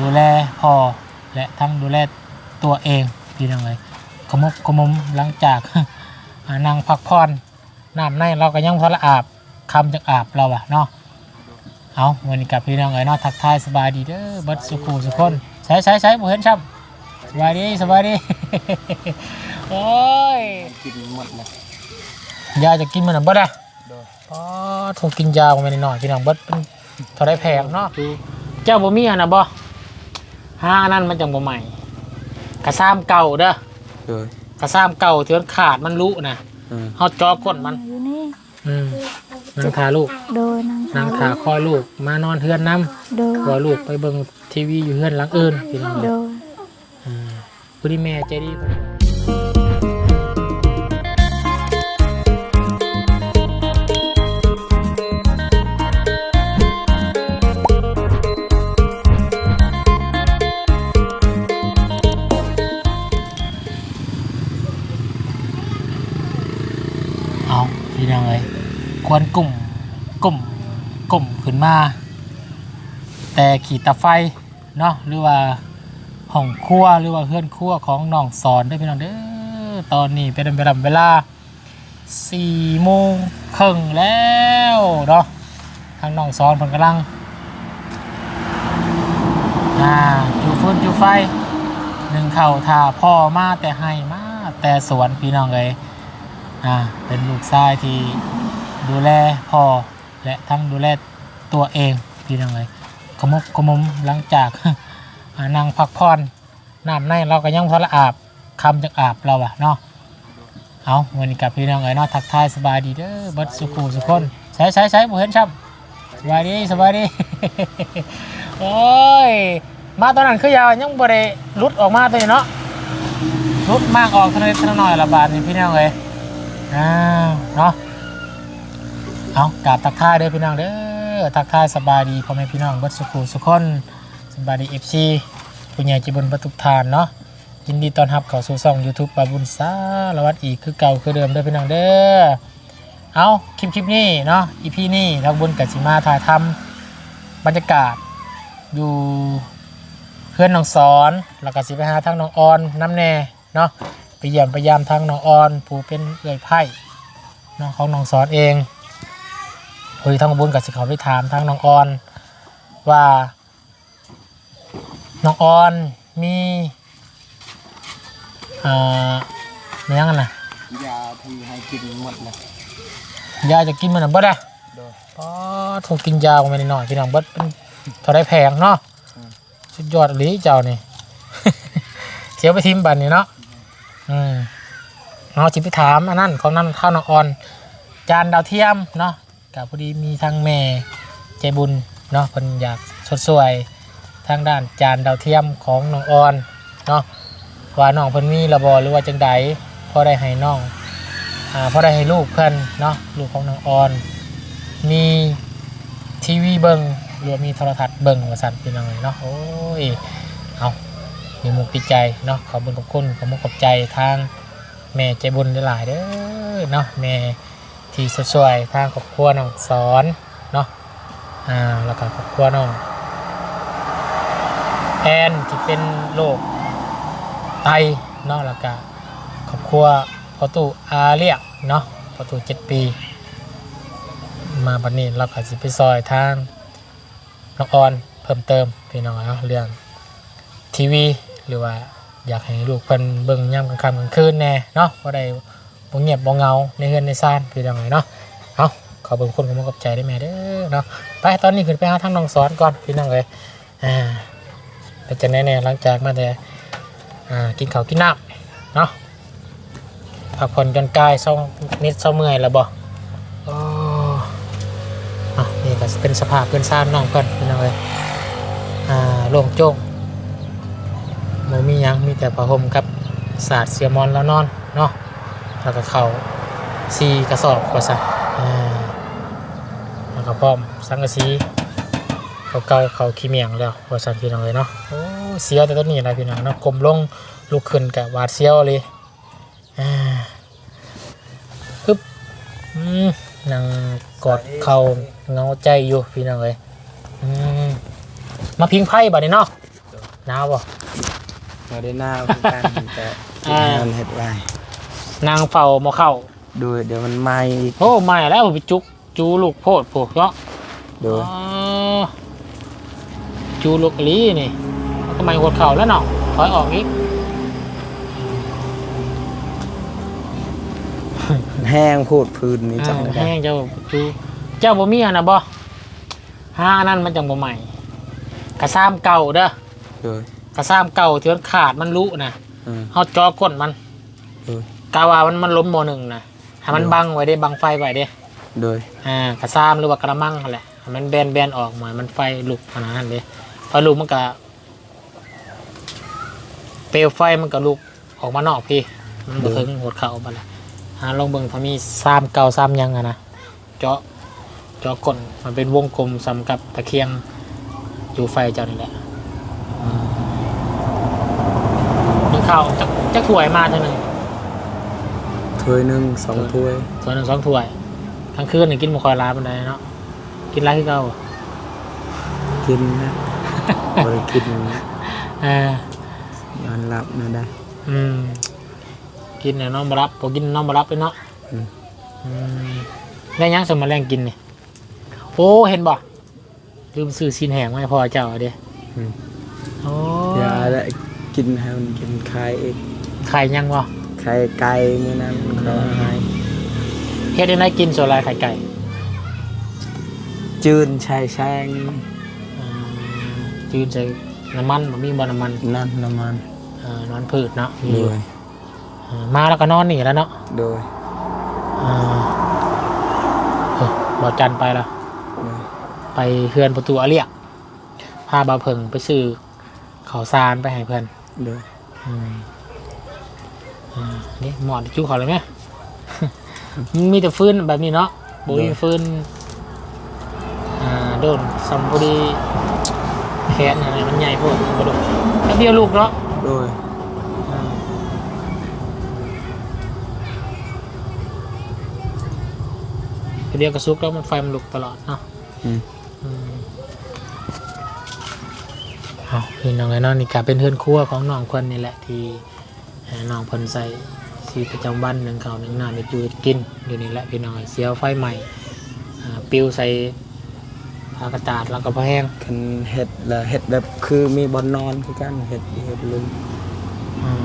ดูแลพ่อและทั้งดูแลตัวเองพี่น้องเลยขมุกขมุมหลังจากอ่านั่งพักผ่อนน้ำในเราก็ยังพอละอาบคำจากอาบเราอะเนาะเอาวันนี้กับพี่น้องเอ้ยเนาะทักทายสบายดีเด้อเบัดสุขูสุขคนใช้ใช้ใช้บ่เห็นช้ำสบายดีสบายดีโอ้ยกินหมดเลยยาจะกินมันน่ะเบิดอะโดยอ๋อทงกินยาไปหน่อยพี่น้องเบิดเป็นเท่าไรแพงเนาะคือเจ้าบ่มีอันน่ะบ่ ห้าอันนั้นมันจังบ่ใหม่กระซ้ำเก่าเด้อโดยกระซ้ำเก่าที่มันขาดมันรู้นะอืมเฮาจอก้นมัน อยู่นี่อืมนางทาลูกโดยนางนางทาคอยลูก มานอนเฮือนนํโดยว่าลูกไปเบิ่งทีวีอยู่เฮือนหลังอื่นพี่น้องโดย อืมผู้ที่แม่ใจดีเพิ่น ควรกลุ่มกลุ่มกลุ่มขึ้นมา แต่ขีดตาไฟเนาะหรือว่าห้องครัวหรือว่าเพื่อนครัวของน้องสอนได้พี่น้องเด้อตอนนี้เป็นเวลาเวลาสี่โมงครึ่งแล้วเนาะทางน้องสอนเพิ่นกำลังอ่าจูฟืนจูไฟหนึ่งเข่าทาพ่อมาแต่ให้มาแต่สวนพี่น้องเลยอ่าเป็นลูกชายที่ ดูแลพ่อและทั้งดูแลตัวเองพี่น้องเลยขมุกขมุมหลังจากอ่างพักผ่อนน้ำในเราก็ยังพอละอาบคำจากอาบเราอะเนาะเอาวันนี้กับพี่น้องเอ้ยเนาะทักทายสบายดีเด้อบัดสุขูสุขคนใช้ใช้ใช้บ่เห็นช้ำสบายดีสบายดีโอ้ยมาตอนนั้นคือยาวยังบ่ได้รุดออกมาตัวเนาะหลุดมากออกทะเลทะหน่อยละบาทนี่พี่น้องเอ้ยอ้าวเนาะ เอากราบทักทายเด้อพี่น้องเด้อทักทายสบายดีพ่อแม่พี่น้องบัดสุขุสุขคนสบายดีเอฟซีผู้ใหญ่ใจบุญประทุกทานเนาะยินดีต้อนรับเข้าสู่ช่อง YouTube บาบุญสารวัตรอีกคือเก่าคือเดิมเด้อพี่น้องเด้อเอาคลิปคลิปนี้เนาะอีพีนี้เราบุญกับสิมาถ่ายทำบรรยากาศอยู่เพื่อนน้องสอนแล้วก็สิไปหาทางน้องออนน้ำแน่เนาะไปเยี่ยมไปยามทางน้องออนผู้เป็นเอื้อยไผ่เนาะของน้องสอนเอง คุยทางบุญกับสิเขาไปถามทางน้องออน ว่า น้องออนมีเอ่อเนื้อกันนะยาที่ให้กินหมดเลยยาจะกินมันนะเบิดอะโดยอ๋อถูกกินยาไปหน่อยพี่น้องเบิดเป็นเท่าไรแพงเนาะอืมสุดยอดอีหลีเจ้านี่ เสียวไปทิมบันนี่เนาะอืมเอาจิไปถามอันนั้นของนั่นข้าวน้องออน จานดาวเทียมเนาะ กับพอดีมีทางแม่ใจบุญเนาะเพิ่นอยากสดสวยทางด้านจานดาวเทียมของน้องออนเนาะว่าน้องเพิ่นมีระบอหรือว่าจังใดพอได้ให้น้องอ่าพอได้ให้ลูกเพิ่นเนาะลูกของน้องออน มีทีวีเบิงหรือว่ามีโทรทัศน์เบิงว่าสั่นพี่น้องเนาะโอ้ยเอามีมุกปิดใจเนาะขอบคุญขอบคุณขอบมุกขอบใจทางแม่ใจบุญหลายเด้อเนาะแม่ ที่สวยๆทางครอบครัวน้องสอนเนาะอ่าแล้วก็ครอบครัวน้องแอนที่เป็นโรคไตเนาะแล้วก็ครอบครัวพอตูอาเรียกเนาะพอตูเจ็ดปี มาบัดนี้เราก็สิไปซอยทางน้องออนเพิ่มเติมพี่น้องเนาะเรื่องทีวีหรือว่าอยากให้ลูกเพิ่นเบิ่งยามกลางค่ำกลางคืนแน่เนาะบ่ได้ บ่เงียบบ่เงาในเฮือนในซ่านพี่น้องเนาะเอาขอเบิ่งคนกับมกับใจได้แม่เด้อเนาะไปตอนนี้ขึ้นไปหาทางน้องสอนก่อนพี่น้องเอ้ยอ่าแล้วจะแน่ๆหลังจากมาแต่อ่ากินข้าวกินน้ำเนาะพักผ่อนจนกายเศร้านิดเศร้าเมื่อยแล้วบ่โอ้อะนี่ก็เป็นสภาพเพื่อนซ่านน้องเพิ่นพี่น้องเอ้ยอ่าโล่งโจ้งบ่มียังมีแต่ผ้าห่มกับสาดเสียมอนแล้วนอนเนาะ แล้วก็เขาซีกระสอบกว่าสัอ่าแล้วก็พร้อมสังกะสีเขาเกาเขาขี้เมียงแล้วกว่าสันพี่น้องเลยเนาะโอ้เสียวแต่ต้นนี้อะไรพี่น้องเนาะกลมลงลุกขึ้นกับวาดเสียวเลยอ่าปึ๊บอืมนั่งกอดเข่าเงาใจอยู่พี่น้องเลยอืมมาพิงไพ่บัดนี้เนาะหนาวบ่บ่ได้หน้าคือกันแต่อ่างานเฮ็ดไว้ นางเฝ้าบ่เข้าดูเดี๋ยวมันไหม้อีกโอ้ไม่แล้วไปจุกจูลูกโพดพวกเนาะดูอ๋อจูลูกอีหลีนี่มันก็ไม่หดเข่าแล้วเนาะถอยออกอีกแห้งพูดพื้นนี่จังอ่าได้แห้งเจ้าจูเจ้าบ่มีอันนะบ่ห้าอันนั้นมันจังบ่ใหม่กระซ้ำเก่าเด้อดูกระซ้ำเก่าที่มันขาดมันรู้นะอืมเฮาจอก้นมัน ดู กาว่ามันมันล้มโมหนึ่งนะให้มันบังไว้ได้บังไฟไว้เด้ดูอ่ากระซ้ำหรือว่ากระมังนั่นแหละให้มันแบนแบนๆออกมา มันไฟลุกขนาดนั้นเด้ไฟลุกมันก็เปลวไฟมันก็ลุกออกมานอกพี่ มันบ่ถึงหัวเข่าบัดละหาลองเบิ่งถ้ามีซ้ำเก่าซ้ำยังอะนะเจาะเจาะก้นมันเป็นวงกลมสำกับตะเคียงอยู่ไฟเจ้านี่แหละอืมมีข้าวจักจักถ้วยมาเท่านึง ถ้วยหนึงสองถ้วย ส่วนหนึ่งสองถ้วยทั้งคืนนี่กินบ่คอยลาบันไดเนาะกินไรคือเก่ากินนะบ่ได้กินเออนอนหลับนะได้อืมกินเนี่ยน้องมารับพอกินน้องมารับเลยเนาะอืมอืมแล้วยังสมมาแรงกินนี่โอ้เห็นบ่ลืมซื้อซีนแห้งมาให้พ่อเจ้าเอาเด้อืมโอ้อย่าได้กินให้มันกินไข่อีกไข่ยังบ่ ไข่ไก่มื้อนั้นเขาให้เฮ็ดได้ไหนกินส่วนไรไข่ไก่จืนชายแซงอืมจืดใส่น้ำมันบ่มีบ่น้ำมันนั่นน้ำมันเอ่อนอนพืชเนาะมีโดอยู่ยเออมาแล้วก็นอนนี่แล้วเนาะโดยอ่าเฮ้ยบ่จันไปแล้วโดยไปเพื่อนประตูอาเรียกพาบาวเพิงไปซื้อข้าวสารไปให้เพื่อนโดยอืมอ่า นี่หมอดจู้เขาเลยไหมมันมีแต่ฟื้นแบบนี้เนาะบุยฟื้นอ่าโดนซัมพอดีแขนอะไรมันใหญ่โพดกระโดดแป๊บเดียวลูกเนาะโดยอ่าแป๊บเดียวกระซุกแล้วมันไฟมันลุกตลอดเนาะอืมอืมเอาพี่น้องไอ้น้องนี่ก็เป็นเพื่อนครัวของน้องคนนี่แหละที่เอ่อ น้องเพิ่นใส่ชีวิตประจำวันหนึ่งเขาวหนึ่งน้ำเป็นอยู่กินอยู่นี่แหละพี่น้องเสียวไฟใหม่อ่าปิวใส่ผ้ากระจาดแล้วก็พอแห้งคันเห็ดละเห็ดแบบคือมีบอนนอนคือกันเห็ดเห็ดลุมอืม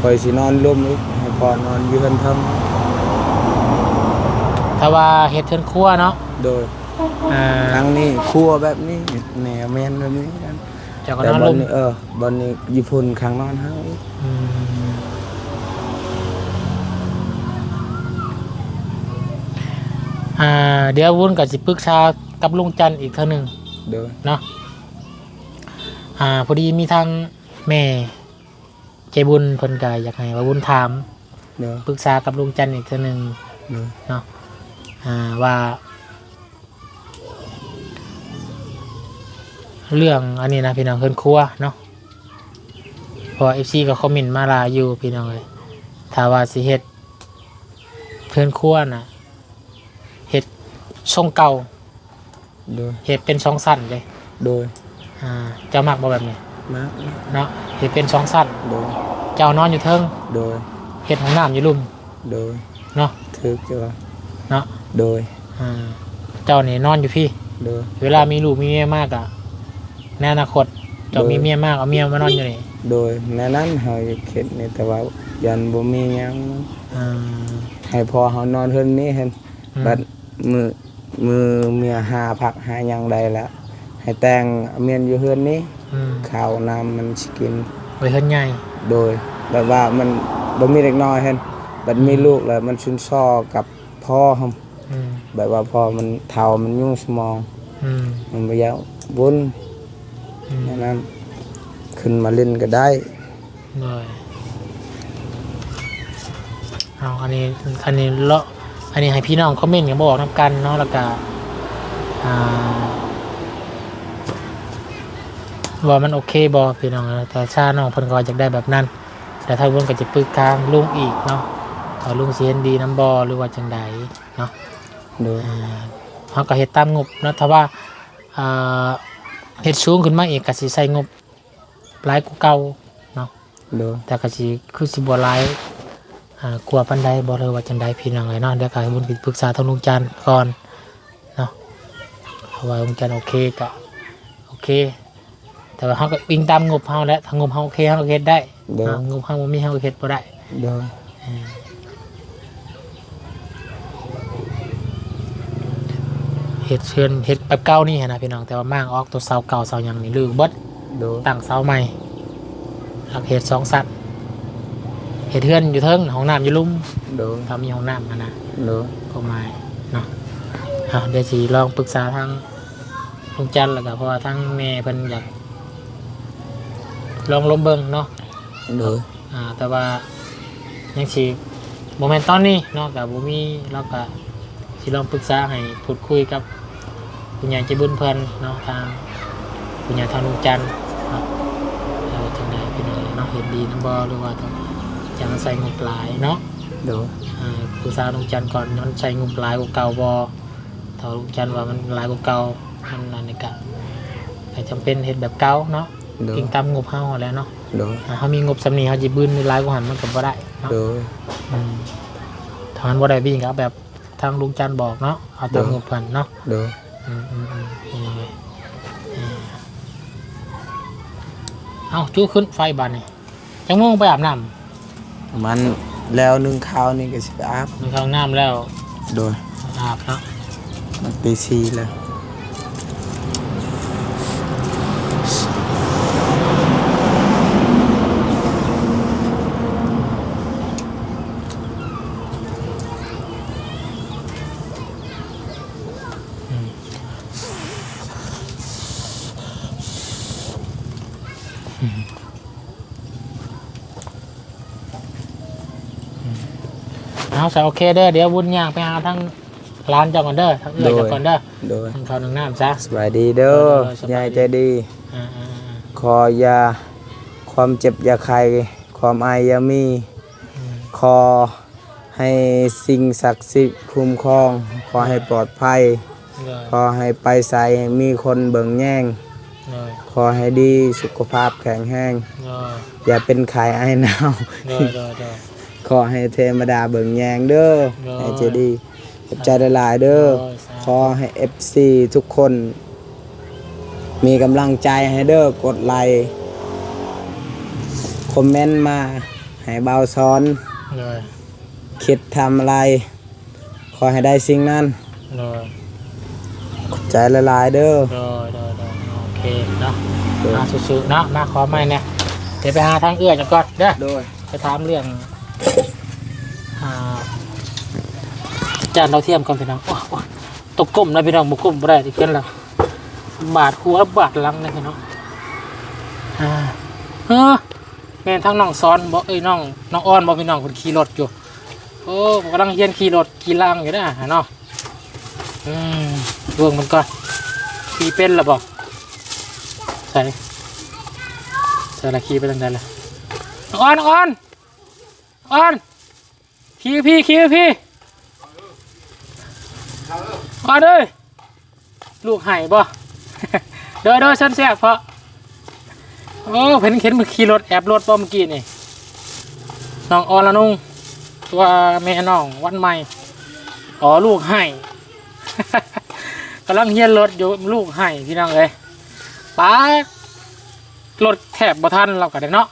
คอยสินอนลุมอีกให้พอนอนอยู่เพิ่นเทิงถ้าว่าเฮ็ดเทือนครัวเนาะโดยอ่าทางนี้ครัวแบบนี้แหนวแม่นแบบนี้กัน เจ้าก็แต่นอนบอลลมนี้เออบอลนี้ญี่ปุ่นข้างนอนเฮาอีกอืมอ่า เดี๋ยววุ้นกับสิปรึกษากับลุงจันทร์อีกเท่านึงโดยเนาะ อ่า พอดีมีทางแม่ใจบุญเพิ่นก็อยากให้ว่าบุญถามโดยปรึกษากับลุงจันทร์อีกเทีนึงโดยเนาะ อ่า ว่า เรื่องอันนี้นะพี่น้องเพิ่นครัวเนาะเพอเอฟซีก็คอมเมนต์มาหลายอยู่พี่น้องเลยถ้าว่าสิเฮ็ดเพิ่นครัวน่ะเฮ็ดทรงเก่าโดยเฮ็ดเป็นสองสั้นเลยโดยอ่าเจ้ามักบ่แบบนี้มากเนาะเฮ็ดเป็นสองสั้นโดยเจ้านอนอยู่เทิงโดยเฮ็ดห้องน้ำอยู่ลุ่มโดยเนาะถึกจ้ะเนาะโดยอ่าเจ้านี่นอนอยู่พี่โดยเวลามีลูกมีเมียมากอะ ในอนาคตเจ้าโดยมีเมียมากเอาเมียมานอนอยู่นี่โดยในนั้นเฮาจะเข็ดนี่แต่ว่ายันบ่มีหยังอ่าให้พอเฮานอนเพิ่นนี้เห็นอืมบัดมือมือเมียหาผักหาหยังได้ละให้แต่งเมียนอยู่เฮือนนี้อืมข้าวน้ำมันสิกินไว้เฮิรนใหญ่โดยแบบว่ามันบ่มีเด็กน้อยเห็นบัดมีลูกแล้วมันชุนซ้อกับพ่อครับอืมแบบว่าพ่อมันเฒ่ามันยุ่งสมอง อืมมันบ่อยากบุญ อืมดังนั้นขึ้นมาเล่นก็ได้เลยเอาอันนี้อันนี้เลาะอันนี้ให้พี่น้องคอมเมนต์กันบอกน้ำกันเนาะแล้วก็อ่าว่ามันโอเคบอพี่น้องนะแต่ชาน้องเพิ่นก็อยากได้แบบนั้น แต่ถ้าเพิ่นก็จะปรึกทางลุงอีกเนาะเอาลุงเสียนดีน้ำบอหรือว่าจังใดเนาะโดยอ่าเขาก็เฮ็ดตามงบเนาะถ้าว่าอ่า เฮ็ดสูงขึ้นมาอีกก็สิใส่งบหลายกว่าเก่าเนาะโดยแต่ก็สิคือสิบ่หลายอ่ากลัวปานใดบ่เลยว่าจังใดพี่น้องเลยเนาะเดี๋ยวก็ให้บุญปรึกษาทางลุงจันทร์ก่อนเนาะเพราะว่าลุงจันทร์โอเคก็โอเค แต่ว่าเฮาก็อิงตามงบเฮาแหละถ้างบเฮาโอเคเฮาก็เฮ็ดได้โดย อ่างบเฮาบ่มีเฮาก็เฮ็ดบ่ได้โดย เฮ็ดเชิญเฮ็ดแบบเก่านี่หั้นนะพี่น้องแต่ว่ามางออกตัวเสาเก่าเสาหยังนี่ลือเบิดโดยตั้งเสาใหม่หลักเฮ็ดสองสัตว์เฮ็ดเฮือนอยู่เทิงห้องน้ำอยู่ลุ่มโดยถ้ามีห้องน้ำหั้นนะโดยก็ไม่เนาะอะเดี๋ยวสิลองปรึกษาทางลุงจันทร์แล้วก็เพราะว่าทางแม่เพิ่นอยากลองล้มเบิ่งเนาะโดยอ่าแต่ว่ายังสิโมเมนต์ตอนนี้เนาะกับบุมีเราก็สิลองปรึกษาให้พูดคุยกับ คุณยายใจบุญเพิ่นเนาะทางคุณยายทางลุงจันทร์เนาะเราจังไดพี่น้องเนาะเห็นดีน้ำบ่หรือว่าต้องจังใส่งบหลายเนาะโดยอ่าปรึกษาลุงจันทร์ก่อนมันใส่งบหลายกว่าเก่าบ่ถ้าลุงจันทร์ว่ามันหลายกว่าเก่ามันอันนี้ก็ก็จำเป็นเฮ็ดแบบเก่าเนาะโดยกิงตามงบเฮาแหล้วเนาะโดยอ่าเขามีงบสำนีเขาจะบืนในร้ายกว่าหันมันก็บ่ได้เนาะโดยอืมทางนั้นบ่ได้วิ่งก็เอาแบบทางลุงจันทร์บอกเนาะเอาตามเด้องบเพิ่นเนาะ เอาจู้ขึ้นไฟบานนี่จังโมงไปอาบน้ำมันแล้วนึ่งข้าวนี่ก็สิไปอาบำในเข้าห้องน้ำแล้ว โดยอาบแล้วมันปีซีแล้ว ใส่โอเคเด้อเดี๋ยววุ่นย่างไปหาทางร้านเจ้าก่อนเด้อทางเอื้อยเจ้าก่อนเด้อโดยทางเขาหนึ่งน้ำซะสบายดีเด้อเออสบายดียายใจดีอ่าอ่าอ่าขอยา ความเจ็บอยาใครความอายอยามีอืมขอให้สิ่งศักดิ์สิทธิ์คุ้มครอง ขอให้ปลอดภัยเลยขอให้ไปใส่มีคนเบิ่งแย่งเลยขอให้ดีสุขภาพแข็งแรงเลยอย่าเป็นไข้ไอหนาว เลยเลยเลยขอให้เทวดาเบิ่งแยงเด้อเด้อให้เจดีขอบใจหลายๆเด้อโอ้ยสาธุขอให้ FC ทุกคน มีกำลังใจให้เด้อกดไลค์คอมเมนต์มา ให้เบาซ้อนเลยคิดทำอะไร ขอให้ได้สิ่งนั้นเลยขอบใจหลายๆเด้อเลยเลยเลยโอเคเนาะเด้อมาสู้ๆเนาะมาขอไม่เนี่ยเดี๋ยวไปหาทางเอื้อยกันก่อนเด้อโดยไปถามเรื่องอ่า จานเราเทียมก่อนพี่น้องโอ้โหตกก้มนะพี่น้องบุก้มบ่ได้ที่เกินแล้วบาดหัวบาดหลังนะพี่น้องอ่าเออแม่นทั้งน้องซ้อนบ่เอ้ยน้องน้องอ้อนบ่พี่น้องคนขี่รถอยู่โอ้กำลังเรียนขี่รถขี่ล่างอยู่นะเนาะอืมเรื่องมันก่อนขี่เป็นหรือบ่ใส่ใส่ละขี่ไปทางใดล่ะน้องออนน้องออนออน ขี่กับพี่ขี่กับพี่ออนเอ้ยลูกไห่บ่เด้อเด้อฉันแซ่บเพราะโอ้เห็นเห็นมือขี่รถแอบรถบ่เมื่อกี้นี่น้องออนละนุ่งตัวแม่น้องวันใหม่อ๋อลูกไห่กำลังเฮียนรถอยู่ลูกไห่พี่น้องเลยป้ารถแทบบ่ทันเราก็ได้เนาะ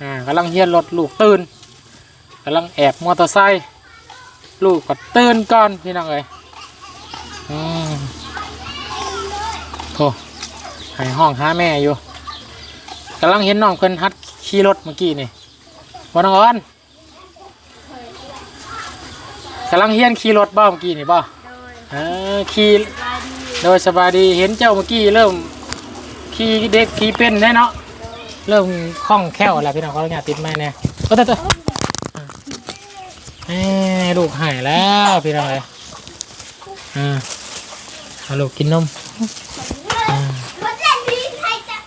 อ่ากำลังเฮียนรถลูกตื่นกำลังแอบมอเตอร์ไซค์ลูกก็ตื่นก่อนพี่น้องเอ้ยอืมโธ่ให้ห้องหาแม่อยู่กำลังเห็นน้องเพิ่นฮัดขี่รถเมื่อกี้นี่วันน้องออนกำลังเฮียนขี่รถบ้าเมื่อกี้นี่บ้าเออขี่โดยสบายดีเห็นเจ้าเมื่อกี้เริ่มขี่เด็กขี่เป็นได้เนาะเริ่มคล่องแคล่วแล้วพี่น้องเขาเนี่ยติดไม้เนี่ยก็ตัวตัว เอ้ยลูกหายแล้วพี่น้องเลยอ่าเอาลูกกินนมอ่า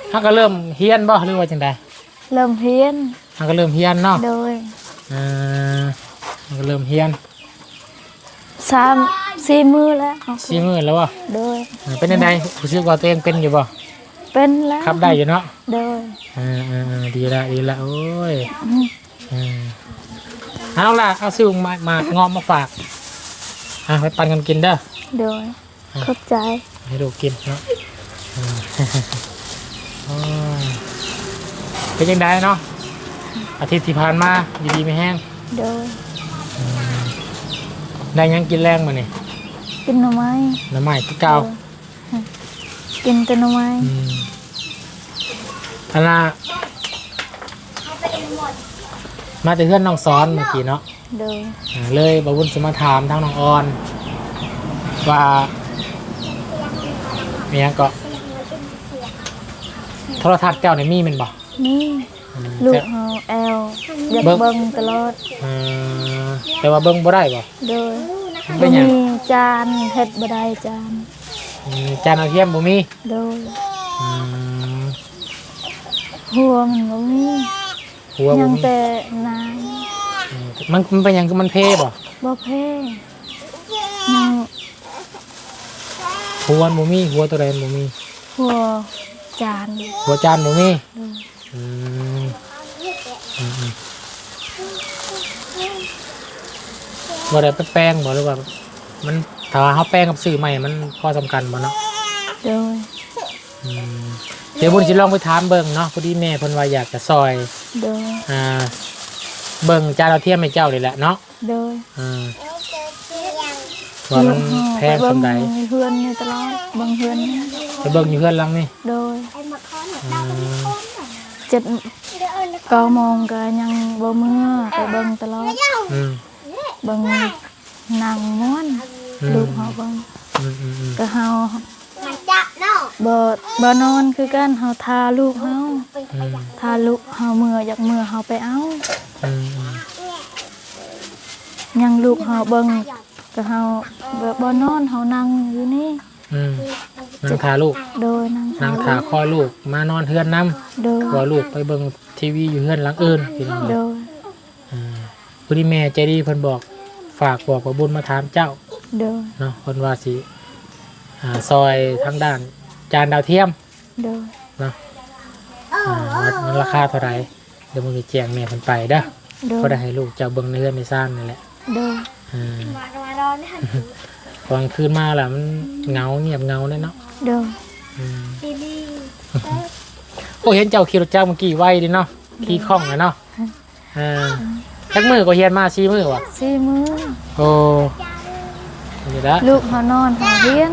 เขาก็เริ่มเฮียนบ่หรือว่าจังใดเริ่มเพียนเขาก็เริ่มเฮียนเนาะโดยอ่าเขาก็เริ่มเฮียนสามสี่มือแล้วสี่มื้อแล้ววะโดยเป็นยังไงรู้สึกว่าตัวเองเป็นอยู่บ่เป็นแล้วขับได้อยู่เนาะโดยเออเออเออดีละดีละโอ้ยอืม เออเอาล่ะเอาซิวมามางอมมาฝากอะไปปันกันกินเด้อโดยขอบใจให้ดูกินเนาะเออโอ้ยเป็นยังไงเนาะอาทิตย์ที่ผ่านมาอยู่ดีไม่แห้งโดยได้หยังกินแรงมาเนี่ยกินหน่อไม้น้ำใหม่ที่เก่ากินแต่หน่อไม้อืมอันน่ะ มาแต่เพื่อนน้องซ้อนเมื่อกี้เนาะโดยอ่าเลยบาวุ้นสมาถามทั้งน้องออน ว่ามีหยังก็โทรทัศน์เจ้าในมีแมันบอกนี่ลูกเฮาแอลอยากเบิ่งเบิ่งตลอดแต่ว่าเบิ้งบ่ได้บ่ โดยเป็บ่นหยัง มีจานเฮ็ดบ่ได้จานอืมจานเอาเทียมบ่มีโดยอืมหัวมันบ่มี หัวบ่ยังมีแต่น้อืมมันมันเป็นหยังคือมันเพบ่ำบ่เพ่ยังหัวมันบ่มีหัวตัวใดมันบ่มีหัวจานหัวจานบ่มีโดยอืมอืมอืมบ่ได้ไปแป้งบ่หรือว่า มันถ้าว่าเฮาแป้งกับซื้อใหม่มันพอสำคัญบ่เนาะ โดยอืมเดี๋ยวบุญสิลองไปถามเบิ่งเนาะพอดีแม่เพิ่นว่าอยากจะซอย โดยอ่าเบิ่งจานเราเทียมให้เจ้านี่แหละเนาะโดยอืมว่ามันแพงเบิ่สำใดมีเพื่อนอยู่ตลอดเบิ่งเพื่อนนี่ไปเบิ่งอยู่เพื่อนหลังนี่โดยอืมเจ็ดเก้าโมงก็ยังบ่เมื่อไปเบิ่งตลอดอืมเบิ่งหนังม้วนอืมลูกเฮาเบิ่งอืมอืมอืมก็เฮาบ่บ่นอนคือกันเฮาทาลูกเฮา อืมทาลูกเฮาเมื่ออยากเมื่อเฮาไปเอาอืมอืมยังลูกเฮาเบิ่งก็เฮาบ่บ่นอนเฮานั่งอยู่นี่อืมนางทาลูก โดยนั่งนางทาคลอดลูกมานอนเฮือนนํโดยว่าลูกไปเบิ่งทีวีอยู่เฮือนหลังอื่นพี่น้องโดยอ่าพอดีแม่ใจดีเพิ่นบอกฝากบอกว่าบุญมาถามเจ้าโดยเนาะคนว่าสิอ่าซอยทางด้านจานดาวเทียมโดยเนาะอ่าว่า มันราคาเท่าไหร่เดี๋ยวมึงจะแจ้งแม่เพิ่นไปเด้อโดยก็ได้ให้ลูกเจ้าเบิ่งในเรือนในซ่านนี่แหละโดยอ่าพอกลางคืนมาล่ะมันเหงาเงียบเหงาเลยเนาะโดยอืมโอ้เห็นเจ้าขี่รถเจ้าเมื่อกี้ไวดิเนาะขี่คล่องเลยเนาะอ่าจักมือก็เฮียนมาชี้มือวะสี่มื้อโอ้เดี๋ยวละลูกเฮานอนเฮาเฮียน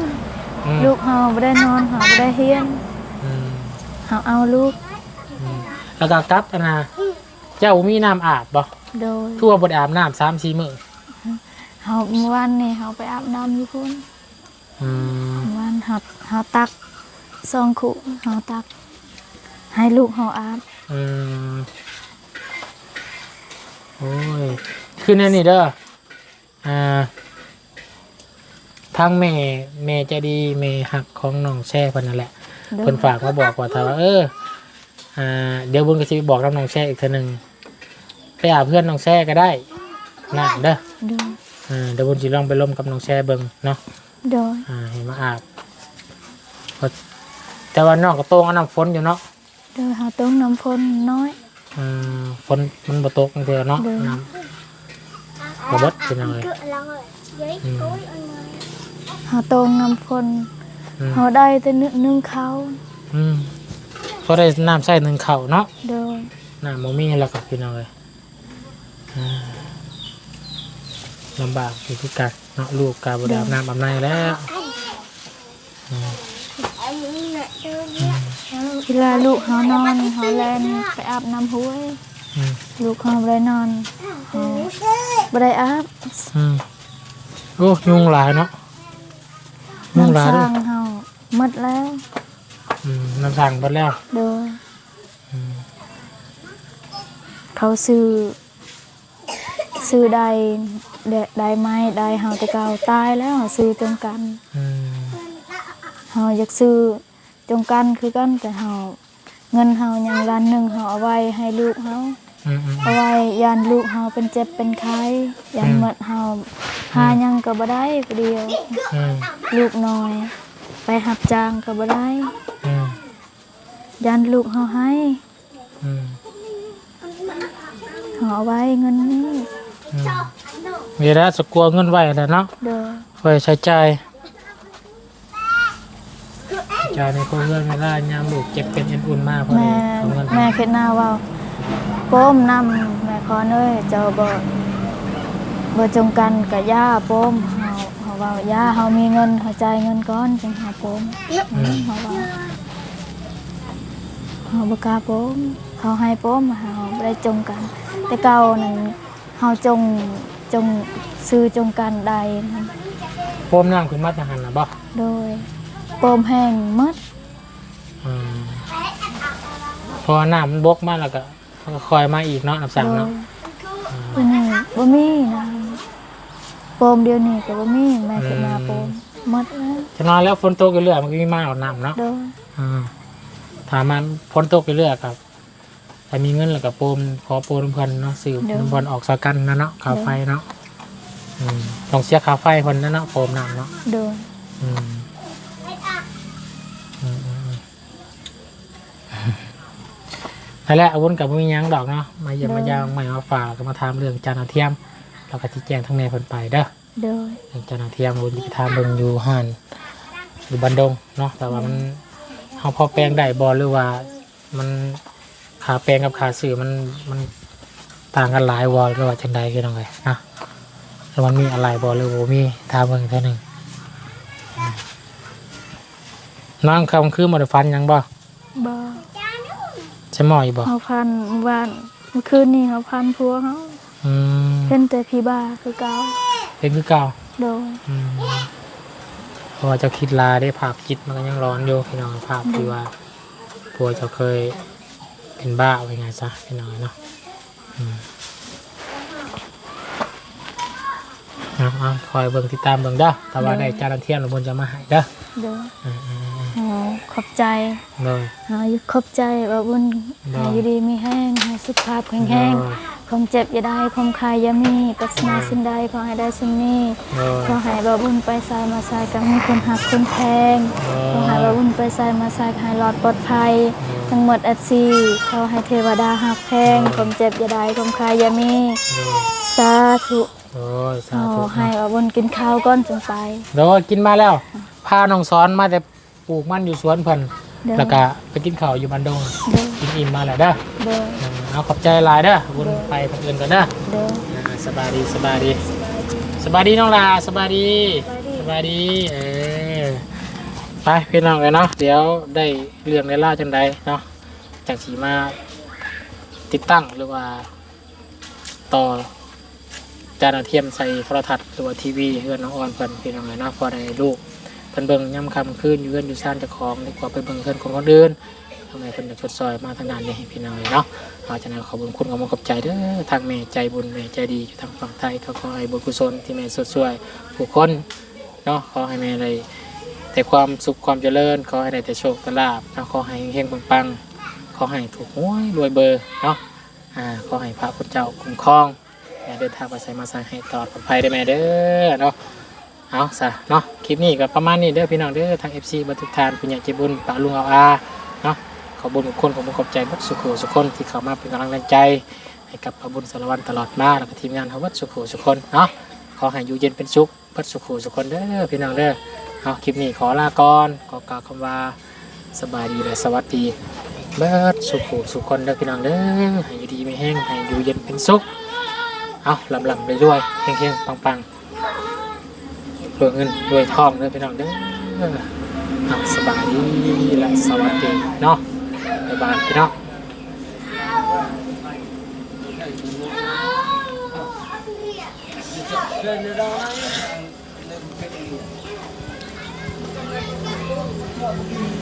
อืมลูกเฮาบ่ได้นอนเฮาบ่ได้เฮียนอืม เฮาเอาลูก แล้วก็กลับอันนะเจ้ามีน้ำอาบบ่โดยทั่วบไดอาบน้ำสามสี่มื้อเฮาเมื่อวานนี่เฮาไปอาบน้ำอยู่พุ่นอืมเมื่อวานเฮาเฮาตักซองขุเฮาตัก ให้ลูกเฮาอาบอืมโอ้ยคือแนวนี่เด้ออ่าทางแม่แม่ใจะดีแม่หักของน้องแช่เพิ่นนั่นแหละโดยเพิ่นฝากมาบอกว่าถ้าว่าเออ อ่าเดี๋ยวบุญก็สิไปบอกกับน้องแช่อีกเทื่อหนึงไปอาบเพื่อนน้องแช่ก็ได้น่ะเด้อโดยอ่าเดี๋ยวบุญสิลองไปร่วมกับน้องแช่เบิ่งเนาะ โดยอ่าเห็นมาอาบเพราะแต่ว่านอกก็โต้งเอาน้ำฝนอยู่เนาะโดยเฮาต้องน้ำฝนน้อย อืมฝนมันบ่ตกจังเทื่อเนาะเด้อ น้ำบ่เบิดเป็นจังเลยอืมเฮาต้องน้ำฝนอืมเฮาได้แต่นึนึ่งเขาวอืม พอได้น้ำใส่หนึ่งเข่าวเนาะโดยน้ำบ่มีแล้วกับพี่น้องเลยอ่าลำบากอยู่ที่กันเนาะลูกกาบไดอาบน้ำอาบในแล้วอืมเวลาลูกเฮานอนเฮาแล่นไปอาบน้ำห้วยอืมลูกเฮาบ่ได้นอนเฮาบ่ได้อาบอืมโอ้ยุงหลายเนาะยุงหลายน้ำด้วสายงเฮาหมดแล้ว อืมน้ำสั่งไปแล้วโดยอืมเขาซื้อซื้อใดแดะใดไม้ใดเฮาแต่เก่าตายแล้วเฮาซื้อจงกันอืมเฮาอยากซื้อจงกันคือกันแต่เฮาเงินเฮายังล้านหนึงเฮาเอาไว้ให้ลูกเฮา อืมอืม เอาไว้ยานลูกเฮาเป็นเจ็บเป็นไข้ยานหมดเฮาหาหยังก็บ่ได้ผู้เดียว อืมลูกน้อย ไปหับจ้างก็บ่ได้ อืมยันลูกเฮาให้อืมเฮาเอาไว้เงินนี้อืมมีแล้วสกลัวเงินไว้แล้วเนาะโดยไว้ใช้จ่ายจ่ายในครัวเรือนเวลายามลูกเจ็บเป็นเอ็นอุ่นมากพอดีแม่เอาเงินไปแม่คิดหน้าเว่าโป้มนำแม่ขอเอ้ยเจ้าบ่บ่จงกันกับย่าโป้มเฮาเฮาเว่าย่าเฮามีเงินเฮาจ่ายเงินก่อนจึงหาโป้มอืมเฮาเว่าเฮาบ่กล้าโป้มเขาให้โป้มเฮาบ่ได้จงกัน แต่เก่านั้นเฮาจงจงซื้อจงกันใดนั้นโฟมน้ำขึ้นมาทหารนะบ่โดยโป้มแห้งหมดอืมเพอน้ำมันบกมาแล้วก็มันก็คอยมาอีกเนาะน้ำสั่งโดยเนาะอันนี้บ่มีนะ โปมเดียวนี่ก็บ่มีแม่คิดมาโปมหมดแล้วจะนอนแล้วฝนตกเรื่อยๆมันก็มีมาเอาน้ำเนาะโดยอ่าถามมันฝนตกเรื่อยๆครับแต่มีเงินแล้วก็โปมขอโปมเพิ่นเนาะซื้อเพิ่นออกสากันนะเนาะค่าไฟเนาะอืมต้องเสียค่าไฟเพิ่นนะเนาะโปมน้ำเนาะโดยอืมอืมอืมอืมนั่นแหละอาวุธกับมีหยังดอกเนาะมาเยี่ยมมายาวใหม่มาฝากก็มาถามเรื่องจานอาเทียม เราก็ชี้แจงทั้งในเพิ่นไปเด้อโดยเรื่องจานอาเทียมอาวุธที่ไปถามเบิ่งอยู่ห้านอยู่บันดงเนาะแต่ว่ามันเฮาพอแปลงได้บ่หรือว่ามันขาแปลงกับขาสื่อมันมันต่างกันหลายวอหรือว่าจังใดคือจังไดนะแล้วมันมีอะไรบ่หรือบ่มีถามเบิ่งอีกเท่านึงน้องคำคือมาได้ฟันหยังบ่บ่ใช่หมออยู่บ่เฮาพันเมื่อวานเมื่อคืนนี้เฮาพันพัวเฮา อืมเห็นแต่พี่บ้าคือเก่าเป็นคือเก่าโดยอืมเพราะว่าเจ้าคิดลาได้ภาพจิตมันก็ยังร้อนอยู่พี่น้องภาพที่ว่าผัวเจ้าเคยเป็นบ้าเป็นไงซะพี่น้องเนาะอืมเอาเอาคอยเบิ่งติดตามเบิ่งเด้อแต่ว่าได้จานเทียมหรือบนจะมาให้เด้อโดยอืมอืมอืมเฮาขอบใจเลยเฮาอยู่ขอบใจว่าบุญโดยให้อยู่ดีมีแห้งให้สุขภาพแข็งแรงความเจ็บอย่าได้ความคายอย่ามีปรารถนาสิ่งใดขอให้ได้สิ่งนี้เลยขอให้บ่บุญไปสายมาสายกันมีคนหักคนแพงขอให้บ่บุญไปสายมาสายให้รอดปลอดภัย ทั้งหมดอัดซีขอให้เทวดาหักแพงความเจ็บอย่าได้ความคายอย่ามีเลยสาธุโอ้ยสาขอธุให้บ่บุญกินข้าวก่อนจึงไปเดี๋ยวกินมาแล้วพาน้องซ้อนมาแต่ปลูกมันอยู่สวนเพิ่นเด้อแล้วก็ไปกินข้าวอยู่บันดงเด้อกินอิ่มมาแล้วเด้อ เอาขอบใจหลายเด้อวนไปทางอื่นก่อนเด้อเด้ออ่าสบายดีสบายดีสบายดีน้องลาสบายดีสบายดีเออไปพี่น้องกันเนาะเดี๋ยวได้เรื่องในล่าจังใดเนาะจากสีมาติดตั้งหรือว่า ต่อจานดาเทียมใส่โทรทัศน์หรือว่าทีวีเพื่อนน้องออนเพิ่อนพี่น้องเลยเนาะพอได้ลูกเพิ่อนเบิ่งย่ำคำขึ้นอยู่เพื่อนอยู่ซ่านเจะของดีกว่าไปเบิ่งเพื่อนของคนอื่น ทำไมเพิ่นจะชดซอยมาทางด้านนี้พี่น้องเลยเนาะเพราะฉะนั้นขอบคุณคุณขอบคุณขอบใจเด้อทางแม่ใจบุญแม่ใจดีอยู่ทางฝั่งไทยก็ขอให้บุญกุศลที่แม่สดสวยผู้คนเนาะขอให้แม่ได้แต่ความสุขความเจริญขอให้ได้แต่โชคแต่ลาภเนะขอให้เฮงๆปังขอให้ถูกหวยรวยเบอร์เนาะอ่าขอให้พระพุทธเจ้าคุ้มครองเดินทางไปใส่มาใส่ให้ตอดปลอดภัยได้อแม่เด้อเนาะเอาซะเนาะคลิปนี้ก็ประมาณนี้เด้อพี่น้องเด้อทาง FC บันทุกทานคุณยายเจบุญปาลุงเอาอา ขอบุญทุกคนขอบุญขอบใจบัดสุขสุขคนที่เข้ามาเป็นกำลังใจ ให้กับพระบุญสารวัตรตลอดมาแล้วก็ทีมงานเขาวัดสุขสุขคนเนาะขอให้อยู่เย็นเป็นสุขบัดสุขสุขคนเด้อพี่น้องเด้อเอาคลิปนี้ขอลาก่อนขอกล่าวคำว่าสบายดีและสวัสดีเบิดสุขสุขคนเด้อพี่น้องเด้อให้อยู่ดีไม่แห้งให้อยู่เย็นเป็นสุขเอาลำลำไปด้วยเฮงๆปังๆรวยเงินรวยทองเด้อพี่น้องเด้อเอาสบายดีและสวัสดีเนาะ บ๊ายบายพี่น้องเ